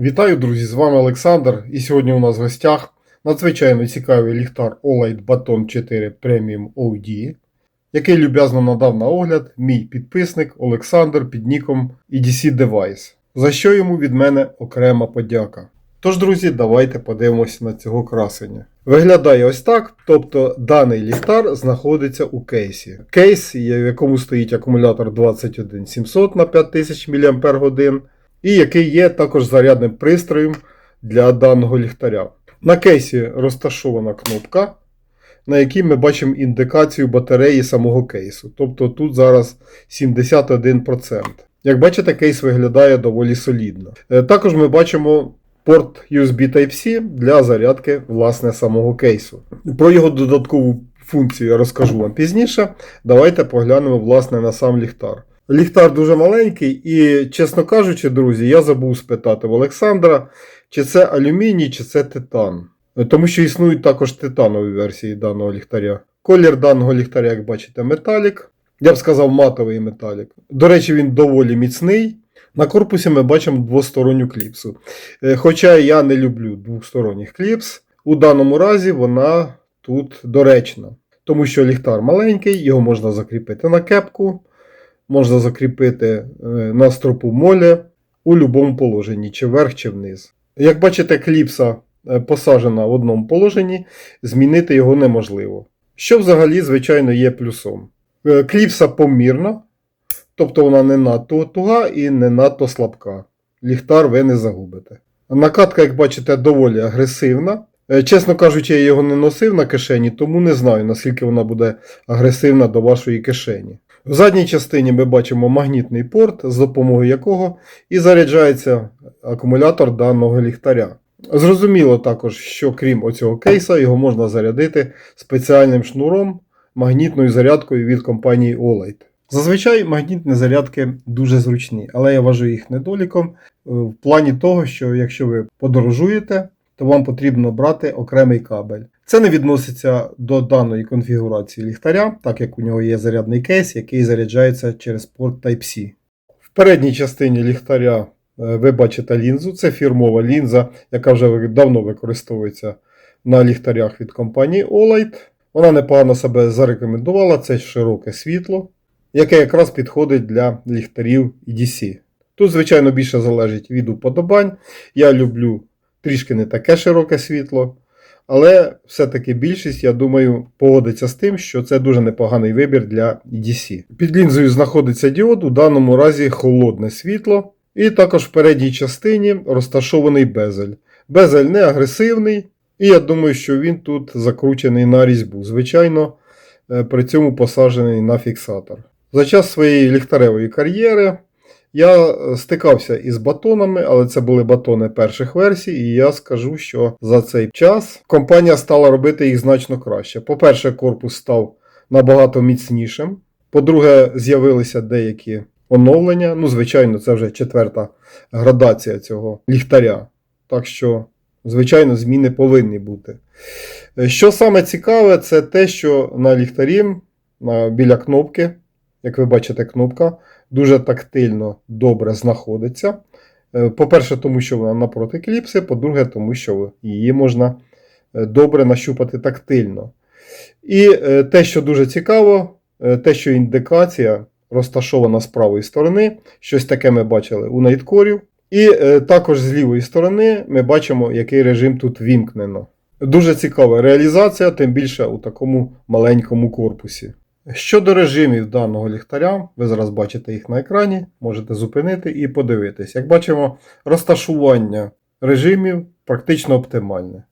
Вітаю, друзі! З вами Олександр. І сьогодні у нас в гостях надзвичайно цікавий ліхтар Olight Baton 4 Premium OD, який люб'язно надав на огляд мій підписник Олександр під ніком EDC Device, за що йому від мене окрема подяка. Тож, друзі, давайте подивимося на цього красення. Виглядає ось так, тобто даний ліхтар знаходиться у кейсі. Кейс, в якому стоїть акумулятор 21700 на 5000 мАч, і який є також зарядним пристроєм для даного ліхтаря. На кейсі розташована кнопка, на якій ми бачимо індикацію батареї самого кейсу. Тобто тут зараз 71%. Як бачите, кейс виглядає доволі солідно. Е, Також ми бачимо порт USB Type-C для зарядки власне самого кейсу. Про його додаткову функцію я розкажу вам пізніше. Давайте поглянемо власне на сам ліхтар. Ліхтар дуже маленький, і, чесно кажучи, друзі, я забув спитати в Олександра, чи це алюміній, чи це титан. Тому що існують також титанові версії даного ліхтаря. Колір даного ліхтаря, як бачите, металік. Я б сказав, матовий металік. До речі, він доволі міцний. На корпусі ми бачимо двосторонню кліпсу. Е, Хоча я не люблю двосторонніх кліпс, у даному разі вона тут доречна. Тому що ліхтар маленький, його можна закріпити на кепку, можна закріпити е, на стропу молі у будь-якому положенні, чи вверх, чи вниз. Як бачите, кліпса е, посаджена в одному положенні, змінити його неможливо. Що взагалі, звичайно, є плюсом. Е, Кліпса помірна, тобто вона не надто туга і не надто слабка. Ліхтар ви не загубите. Накатка, як бачите, доволі агресивна. Чесно кажучи, я його не носив на кишені, тому не знаю, наскільки вона буде агресивна до вашої кишені. В задній частині ми бачимо магнітний порт, з допомогою якого і заряджається акумулятор даного ліхтаря. Зрозуміло також, що крім оцього кейса, його можна зарядити спеціальним шнуром, магнітною зарядкою від компанії Olight. Зазвичай магнітні зарядки дуже зручні, але я вважаю їх недоліком е, в плані того, що якщо ви подорожуєте, то вам потрібно брати окремий кабель. Це не відноситься до даної конфігурації ліхтаря, так як у нього є зарядний кейс, який заряджається через порт Type-C. В передній частині ліхтаря е, ви бачите лінзу, це фірмова лінза, яка вже давно використовується на ліхтарях від компанії Olight. Вона непогано себе зарекомендувала, це широке світло, яке якраз підходить для ліхтарів EDC. Тут, звичайно, більше залежить від уподобань. Я люблю трішки не таке широке світло. Але все-таки більшість, я думаю, погодиться з тим, що це дуже непоганий вибір для EDC. Під лінзою знаходиться діод, у даному разі холодне світло. І також в передній частині розташований безель. Безель не агресивний, і я думаю, що він тут закручений на різьбу. Звичайно, е, при цьому посаджений на фіксатор. За час своєї ліхтаревої кар'єри я е, стикався із батонами, але це були батони перших версій, і я скажу, що за цей час компанія стала робити їх значно краще. По-перше, корпус став набагато міцнішим. По-друге, з'явилися деякі оновлення. Ну, звичайно, це вже четверта градація цього ліхтаря. Так що, звичайно, зміни повинні бути. Е, Що саме цікаве, це те, що на ліхтарі біля кнопки, як ви бачите, кнопка дуже тактильно добре знаходиться. Е, По-перше, тому що вона напроти кліпси, по-друге, тому що її можна е, добре нащупати тактильно. І е, те, що дуже цікаво, те, що індикація розташована з правої сторони, щось таке ми бачили у найткорів. І також з лівої сторони ми бачимо, який режим тут вімкнено. Дуже цікава реалізація, тим більше у такому маленькому корпусі. Щодо режимів даного ліхтаря, ви зараз бачите їх на екрані, можете зупинити і подивитись. Як бачимо, розташування режимів практично оптимальне.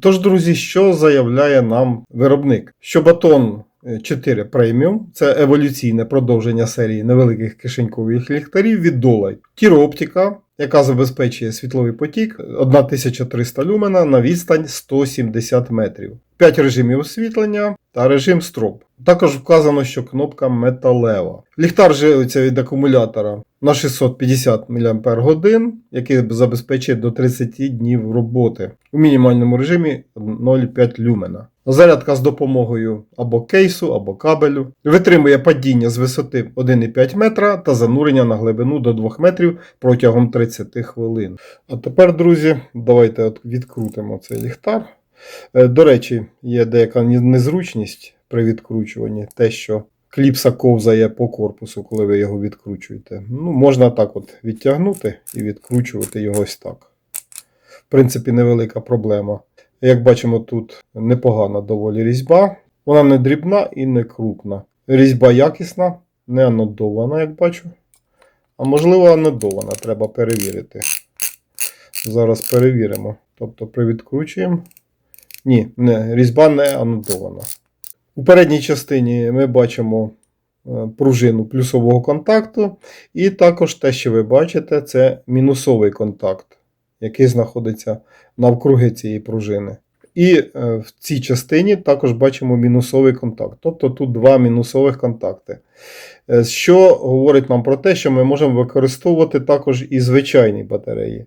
Тож, друзі, що заявляє нам виробник? Що батон 4 Premium це еволюційне продовження серії невеликих кишенькових ліхтарів від Dolite. Тірооптика, яка забезпечує світловий потік 1300 люмена на відстань 170 метрів. 5 режимів освітлення та режим строп. Також вказано, що кнопка металева. Ліхтар живиться від акумулятора на 650 мАч, який забезпечує до 30 днів роботи у мінімальному режимі 0,5 люмена. Зарядка з допомогою або кейсу, або кабелю. Витримує падіння з висоти 1,5 метра та занурення на глибину до 2 метрів протягом 30 хвилин. А тепер, друзі, давайте відкрутимо цей ліхтар. Е, До речі, є деяка незручність при відкручуванні, те, що кліпса ковзає по корпусу, коли ви його відкручуєте. Ну, можна так от відтягнути і відкручувати його ось так. В принципі, невелика проблема. Як бачимо, тут непогана доволі різьба. Вона не дрібна і не крупна. Різьба якісна, не анодована, як бачу. А можливо, анодована, треба перевірити. Зараз перевіримо. Тобто привідкручуємо. Ні, не, різьба не анодована. У передній частині ми бачимо е, пружину плюсового контакту. І також те, що ви бачите, це мінусовий контакт, який знаходиться навкруги цієї пружини. І е, в цій частині також бачимо мінусовий контакт. Тобто тут два мінусових контакти. Е, Що говорить нам про те, що ми можемо використовувати також і звичайні батареї.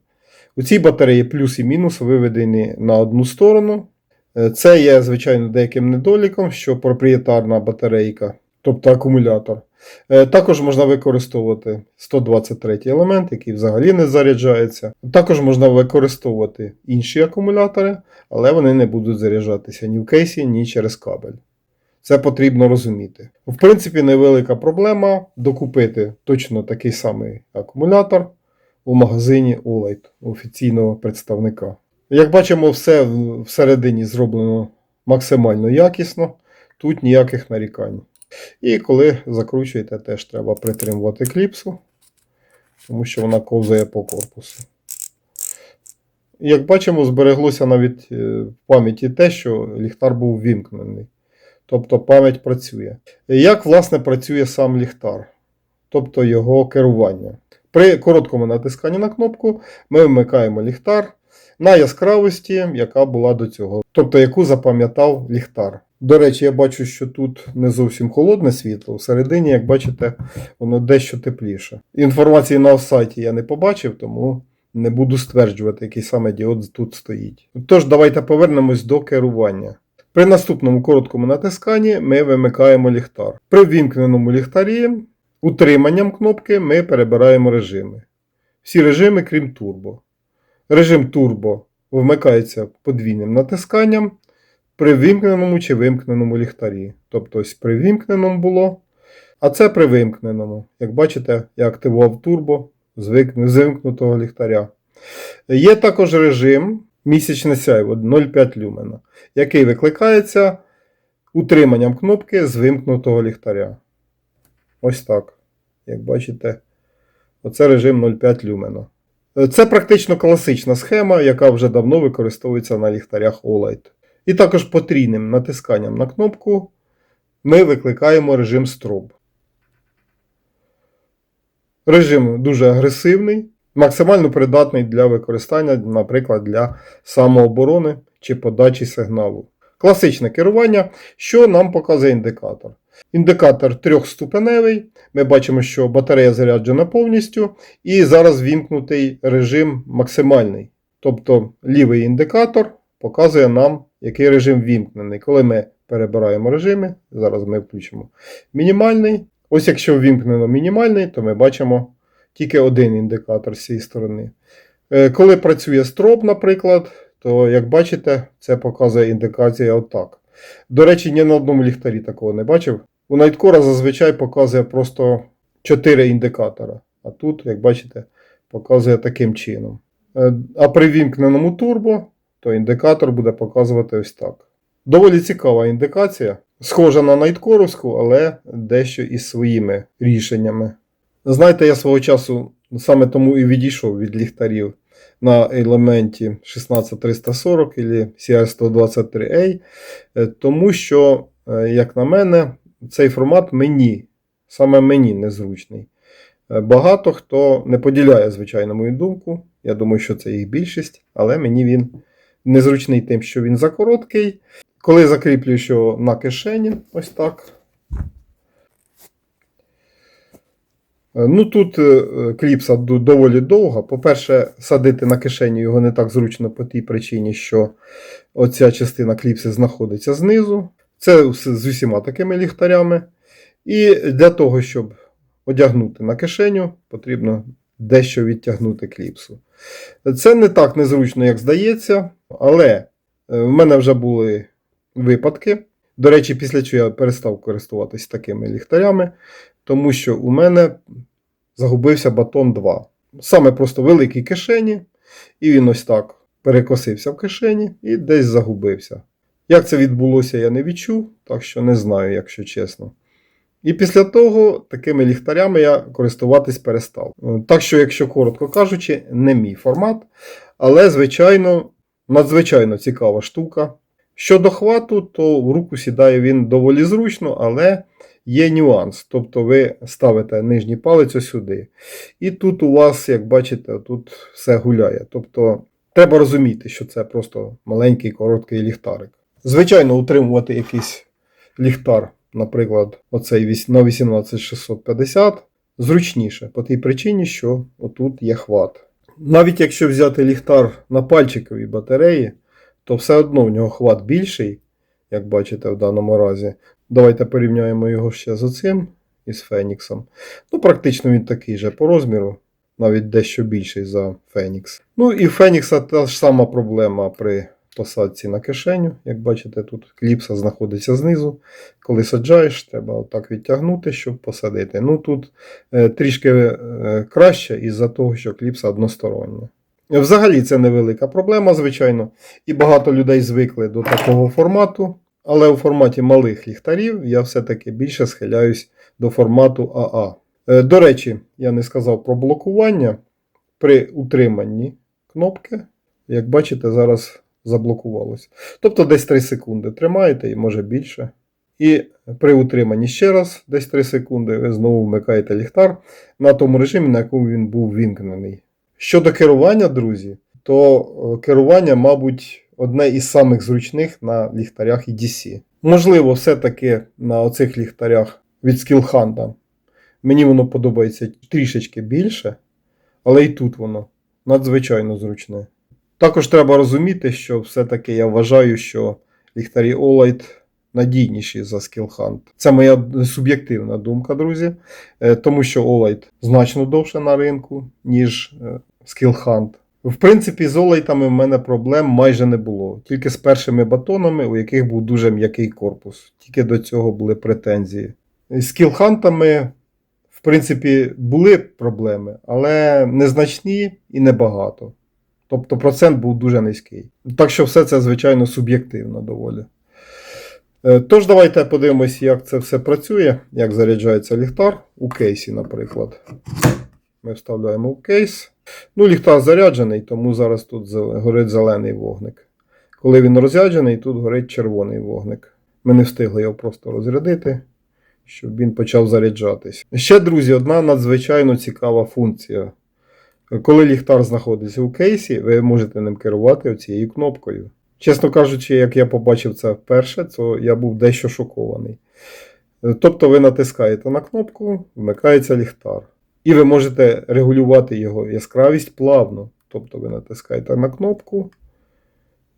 У цій батареї плюс і мінус виведені на одну сторону. Е, Це є, звичайно, деяким недоліком, що проприєтарна батарейка, тобто акумулятор. Е, Також можна використовувати 123 елемент, який взагалі не заряджається. Також можна використовувати інші акумулятори, але вони не будуть заряджатися ні в кейсі, ні через кабель. Це потрібно розуміти. В принципі, невелика проблема докупити точно такий самий акумулятор у магазині Olight офіційного представника. Як бачимо, все всередині зроблено максимально якісно, тут ніяких нарікань. І коли закручуєте, теж треба притримувати кліпсу, тому що вона ковзає по корпусу. Як бачимо, збереглося навіть е, в пам'яті те, що ліхтар був вімкнений. Тобто пам'ять працює. Як, власне, працює сам ліхтар, тобто його керування. При короткому натисканні на кнопку ми вмикаємо ліхтар на яскравості, яка була до цього, тобто яку запам'ятав ліхтар. До речі, я бачу, що тут не зовсім холодне світло. Всередині, як бачите, воно дещо тепліше. Інформації на сайті я не побачив, тому не буду стверджувати, який саме діод тут стоїть. Тож, давайте повернемось до керування. При наступному короткому натисканні ми вимикаємо ліхтар. При ввімкненому ліхтарі утриманням кнопки ми перебираємо режими. Всі режими, крім турбо. Режим турбо вмикається подвійним натисканням при вимкненому чи вимкненому ліхтарі. Тобто ось при вимкненому було, а це при вимкненому. Як бачите, я активував турбо з вимкнутого ліхтаря. Є також режим місячне сяйво 0,5 люмена, який викликається утриманням кнопки з вимкнутого ліхтаря. Ось так. Як бачите, оце режим 0,5 люмена. Е, Це практично класична схема, яка вже давно використовується на ліхтарях OLED. І також потрійним натисканням на кнопку ми викликаємо режим строб. Режим дуже агресивний, максимально придатний для використання, наприклад, для самооборони чи подачі сигналу. Класичне керування, що нам показує індикатор. Індикатор трьохступеневий. Ми бачимо, що батарея заряджена повністю, і зараз вімкнутий режим максимальний. Тобто лівий індикатор показує нам, який режим вімкнений. Коли ми перебираємо режими, зараз ми включимо мінімальний. Ось якщо ввімкнено мінімальний, то ми бачимо тільки один індикатор з цієї сторони. Е, Коли працює строп, наприклад, то як бачите, це показує індикація отак. До речі, ні на одному ліхтарі такого не бачив. У Nightcore зазвичай показує просто 4 індикатора. А тут, як бачите, показує таким чином. Е, А при вімкненому турбо, то індикатор буде показувати ось так. Доволі цікава індикація. Схожа на найткоровську, але дещо із своїми рішеннями. Знаєте, я свого часу саме тому і відійшов від ліхтарів на елементі 16340 або CR123A, е, тому що, е, як на мене, цей формат мені, саме мені незручний. Е, Багато хто не поділяє, звичайно, мою думку. Я думаю, що це їх більшість, але мені він незручний тим, що він закороткий. Коли закріплюю що на кишені, ось так. Ну тут е, е, кліпса доволі довга. По-перше, садити на кишеню його не так зручно по тій причині, що оця частина кліпси знаходиться знизу. Це з з усіма такими ліхтарями. І для того, щоб одягнути на кишеню, потрібно дещо відтягнути кліпсу. Це не так незручно, як здається, але е, в мене вже були випадки. До речі, після чого я перестав користуватися такими ліхтарями, тому що у мене загубився батон 2. Саме просто великій кишені, і він ось так перекосився в кишені і десь загубився. Як це відбулося, я не відчув, так що не знаю, якщо чесно. І після того такими ліхтарями я користуватись перестав. Е, Так що, якщо коротко кажучи, не мій формат, але, звичайно, надзвичайно цікава штука. Щодо хвату, то в руку сідає він доволі зручно, але є нюанс. Тобто ви ставите нижній палець сюди. І тут у вас, як бачите, тут все гуляє. Тобто треба розуміти, що це просто маленький короткий ліхтарик. Звичайно, утримувати якийсь ліхтар, наприклад, оцей на 18650, зручніше по тій причині, що отут є хват. Навіть якщо взяти ліхтар на пальчиковій батареї, то все одно в нього хват більший, як бачите в даному разі. Давайте порівняємо його ще з оцим із Феніксом. Ну, практично він такий же по розміру, навіть дещо більший за Фенікс. Ну і Фенікса та ж сама проблема при посадці на кишеню. Як бачите, тут кліпса знаходиться знизу. Коли саджаєш, треба отак відтягнути, щоб посадити. Ну тут е, трішки е, краще із-за того, що кліпса одностороння. Взагалі це невелика проблема, звичайно, і багато людей звикли до такого формату. Але у форматі малих ліхтарів я все-таки більше схиляюсь до формату АА. Е, До речі, я не сказав про блокування. При утриманні кнопки, як бачите, зараз заблокувалось. Тобто десь 3 секунди тримаєте і може більше. І при утриманні ще раз, десь 3 секунди, ви знову вмикаєте ліхтар на тому режимі, на якому він був вімкнений. Щодо керування, друзі, то е, керування, мабуть, одне із самих зручних на ліхтарях EDC. Можливо, все-таки на оцих ліхтарях від Skillhand мені воно подобається трішечки більше, але і тут воно надзвичайно зручне. Також треба розуміти, що все-таки я вважаю, що ліхтарі Olight надійніші за Skillhand. Це моя суб'єктивна думка, друзі. Е, Тому що Olight значно довше на ринку, ніж е, Skillhand. В принципі, з Олайтами в мене проблем майже не було. Тільки з першими батонами, у яких був дуже м'який корпус. Тільки до цього були претензії. З кілхантами, в принципі, були проблеми, але незначні і небагато. Тобто процент був дуже низький. Так що все це, звичайно, суб'єктивно доволі. Е, Тож, давайте подивимось, як це все працює, як заряджається ліхтар у кейсі, наприклад. Ми вставляємо в кейс. Ну, ліхтар заряджений, тому зараз тут горить зелений вогник. Коли він розряджений, тут горить червоний вогник. Ми не встигли його просто розрядити, щоб він почав заряджатись. Ще, друзі, одна надзвичайно цікава функція. Коли ліхтар знаходиться у кейсі, ви можете ним керувати цією кнопкою. Чесно кажучи, як я побачив це вперше, то я був дещо шокований. Тобто ви натискаєте на кнопку, вмикається ліхтар. І ви можете регулювати його яскравість плавно. Тобто ви натискаєте на кнопку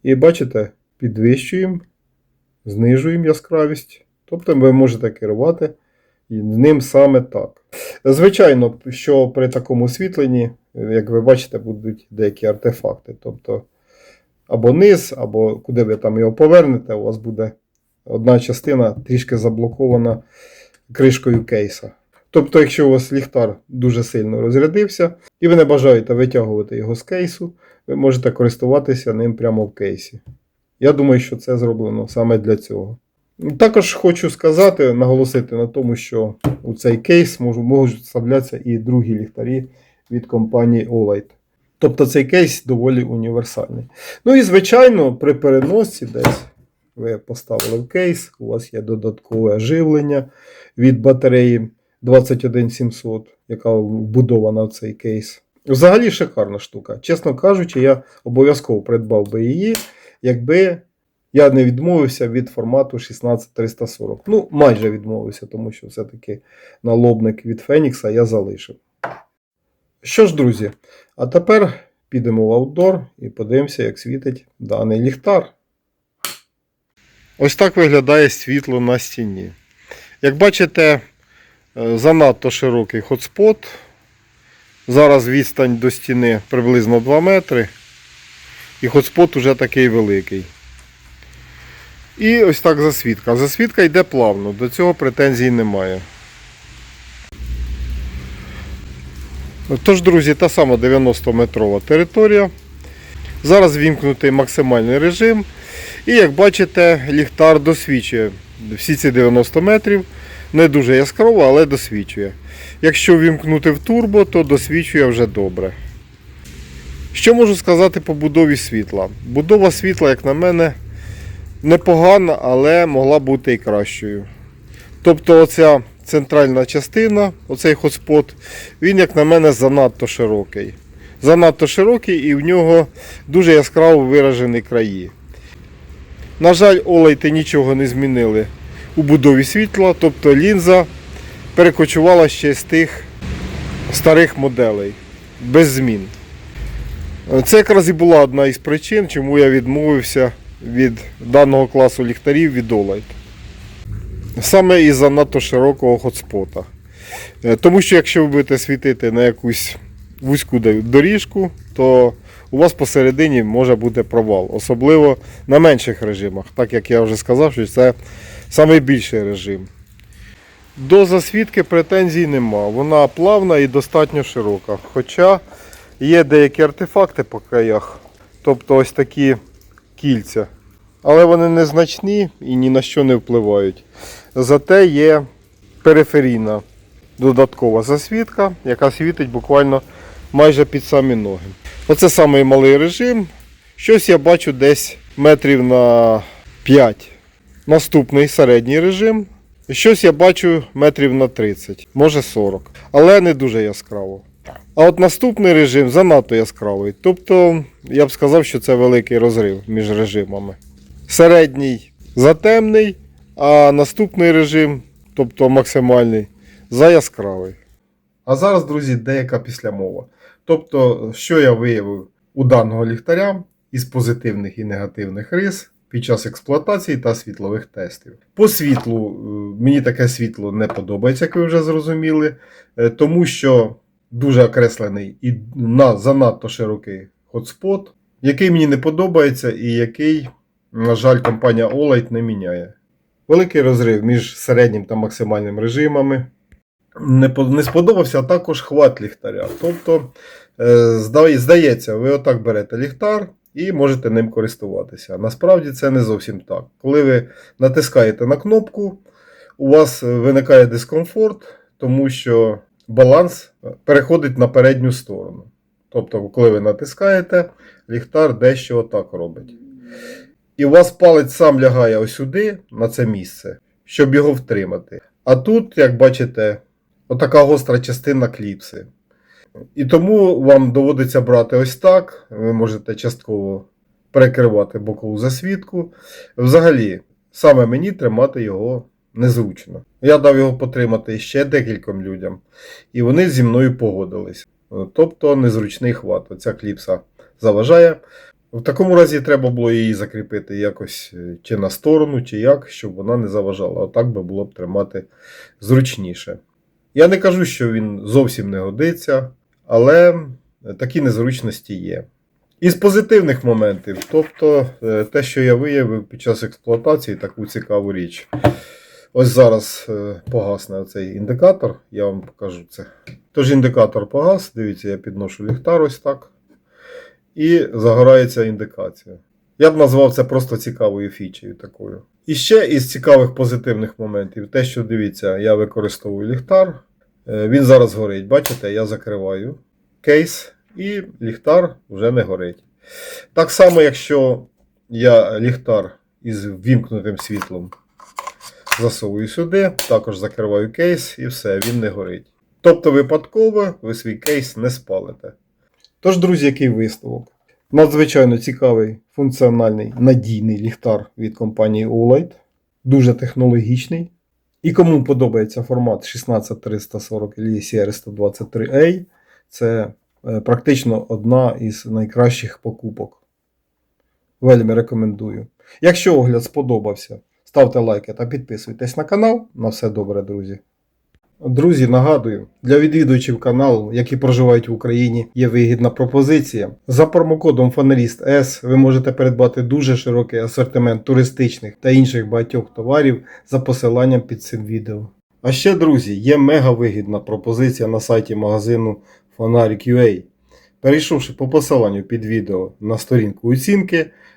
і бачите, підвищуємо, знижуємо яскравість. Тобто ви можете керувати ним саме так. Звичайно, що при такому освітленні, як ви бачите, будуть деякі артефакти. Тобто або низ, або куди ви там його повернете, у вас буде одна частина трішки заблокована кришкою кейса. Тобто, якщо у вас ліхтар дуже сильно розрядився, і ви не бажаєте витягувати його з кейсу, ви можете користуватися ним прямо в кейсі. Я думаю, що це зроблено саме для цього. Також хочу сказати, наголосити на тому, що у цей кейс можуть вставлятися і другі ліхтарі від компанії Olight. Тобто цей кейс доволі універсальний. Ну і, звичайно, при переносці десь ви поставили в кейс, у вас є додаткове живлення від батареї 21700, яка вбудована в цей кейс. Взагалі шикарна штука. Чесно кажучи, я обов'язково придбав би її, якби Я не відмовився від формату 16340. Ну, майже відмовився, тому що все-таки налобник від Фенікса я залишив. Що ж, друзі, а тепер підемо в аутдор і подивимося, як світить даний ліхтар. Ось так виглядає світло на стіні. Як бачите, занадто широкий хотспот. Зараз відстань до стіни приблизно 2 метри. І хотспот уже такий великий. І ось так засвітка. Засвітка йде плавно, до цього претензій немає. Тож, друзі, та сама 90-метрова територія. Зараз вімкнутий максимальний режим. І як бачите, ліхтар досвідчує всі ці 90 метрів. Не дуже яскраво, але досвідчує. Якщо вімкнути в турбо, то досвідчує вже добре. Що можу сказати по будові світла? Будова світла, як на мене, непогана, але могла бути і кращою. Тобто оця центральна частина, оцей хотспот, він, як на мене, занадто широкий. Занадто широкий і в нього дуже яскраво виражені краї. На жаль, олейти нічого не змінили у будові світла, тобто лінза перекочувала ще з тих старих моделей без змін. Це якраз і була одна із причин, чому я відмовився від даного класу ліхтарів від Olight. Саме із занадто широкого хотспота. Е, Тому що якщо ви будете світити на якусь вузьку доріжку, то у вас посередині може бути провал, особливо на менших режимах, так як я вже сказав, що це найбільший режим. До засвідки претензій нема. Вона плавна і достатньо широка. Хоча є деякі артефакти по краях, тобто ось такі кільця. Але вони незначні і ні на що не впливають. Зате є периферійна додаткова засвідка, яка світить буквально майже під самі ноги. Оце самий малий режим. Щось я бачу десь метрів на 5. Наступний середній режим. Щось я бачу метрів на 30, може 40. Але не дуже яскраво. А от наступний режим занадто яскравий. Тобто, я б сказав, що це великий розрив між режимами. Середній затемний, а наступний режим, тобто максимальний, заяскравий. А зараз, друзі, деяка післямова. Тобто, що я виявив у даного ліхтаря із позитивних і негативних рис під час експлуатації та світлових тестів. По світлу, е, мені таке світло не подобається, як ви вже зрозуміли, е, тому що дуже окреслений і на занадто широкий хотспот, який мені не подобається і який, на жаль, компанія Olight не міняє. Великий розрив між середнім та максимальним режимами. Не, сподобався, також хват ліхтаря. Тобто, е, здається, ви отак берете ліхтар і можете ним користуватися. Насправді це не зовсім так. Коли ви натискаєте на кнопку, у вас виникає дискомфорт, тому що баланс переходить на передню сторону. Тобто, коли ви натискаєте, ліхтар дещо отак робить. І у вас палець сам лягає ось сюди, на це місце, щоб його втримати. А тут, як бачите, отака гостра частина кліпси. І тому вам доводиться брати ось так. Ви можете частково перекривати бокову засвідку. Взагалі, саме мені тримати його незручно. Я дав його потримати ще декільком людям, і вони зі мною погодились. Тобто незручний хват. Оця кліпса заважає. В такому разі треба було її закріпити якось е, чи на сторону, чи як, щоб вона не заважала. Отак би було б тримати зручніше. Я не кажу, що він зовсім не годиться, але такі незручності є. Із позитивних моментів, тобто е, те, що я виявив під час експлуатації, таку цікаву річ. Ось зараз е, погасне цей індикатор, я вам покажу це. Тож індикатор погас, дивіться, я підношу ліхтар ось так. І загорається індикація. Я б назвав це просто цікавою фічею такою. І ще із цікавих позитивних моментів, те, що дивіться, я використовую ліхтар. Е, Він зараз горить. Бачите, я закриваю кейс, і ліхтар вже не горить. Так само, якщо я ліхтар із вімкнутим світлом засовую сюди, також закриваю кейс і все, він не горить. Тобто випадково ви свій кейс не спалите. Тож, друзі, який висновок? Надзвичайно цікавий, функціональний, надійний ліхтар від компанії Olight. Дуже технологічний. І кому подобається формат 16340 CR123A, це е, практично одна із найкращих покупок. Вельми рекомендую. Якщо огляд сподобався, ставте лайки та підписуйтесь на канал. На все добре, друзі. Друзі, нагадую, для відвідувачів каналу, які проживають в Україні, є вигідна пропозиція. За промокодом Фаналіст S ви можете придбати дуже широкий асортимент туристичних та інших багатьох товарів за посиланням під цим відео. А ще, друзі, є мега вигідна пропозиція на сайті магазину Фонарик.ua. Перейшовши по посиланню під відео на сторінку оцінки,